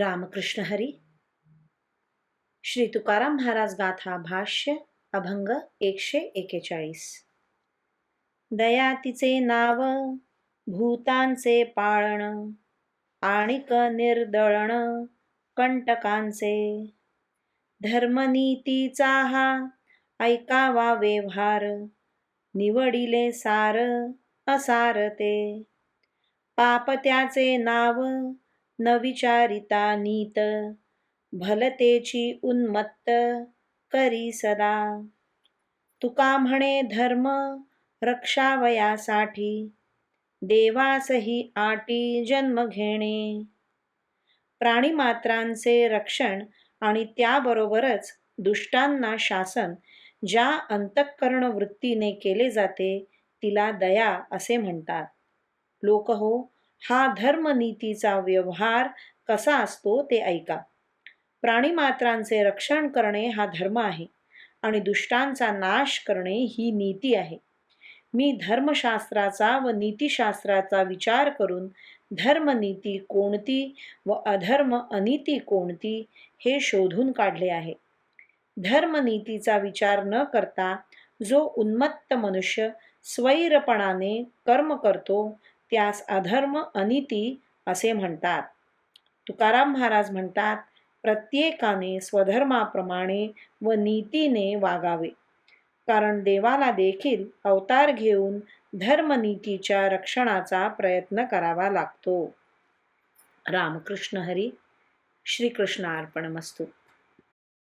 रामकृष्ण हरी। श्री तुकाराम महाराज गाथा भाष्य अभंग एकशे एकेचाळीस। दया तिचे नाव भूतांचे पाळण आणिक निर्दळण कंटकांचे। धर्मनीतीचा हा ऐकावा व्यवहार निवडिले सार असार ते। पाप त्याचे नाव न विचारिता नीत भलतेची उन्मत्त करी सदा. तुका म्हणे धर्म रक्षावयासाठी देवासही आटी जन्म घेणे. प्राणीमात्रांचे रक्षण आणि त्याबरोबरच दुष्टांना शासन ज्या अंतःकरण वृत्तीने केले जाते तिला दया असे म्हणतात. लोक हो हा धर्मनीतीचा व्यवहार कसा असतो ते ऐका. प्राणीमात्रांचे रक्षण करणे हा धर्म आहे आणि दुष्टांचा नाश करणे ही नीती आहे. मी धर्मशास्त्राचा व नीतिशास्त्राचा विचार करून धर्मनीती कोणती व अधर्म अनिती कोणती हे शोधून काढले आहे. धर्मनीतीचा विचार न करता जो उन्मत्त मनुष्य स्वैरपणाने कर्म करतो त्यास अधर्म अनिती असे म्हणतात. तुकाराम महाराज म्हणतात प्रत्येकाने स्वधर्माप्रमाणे व नीतीने वागावे. कारण देवाला देखील अवतार घेऊन धर्मनीतीच्या रक्षणाचा प्रयत्न करावा लागतो. रामकृष्ण हरी श्रीकृष्ण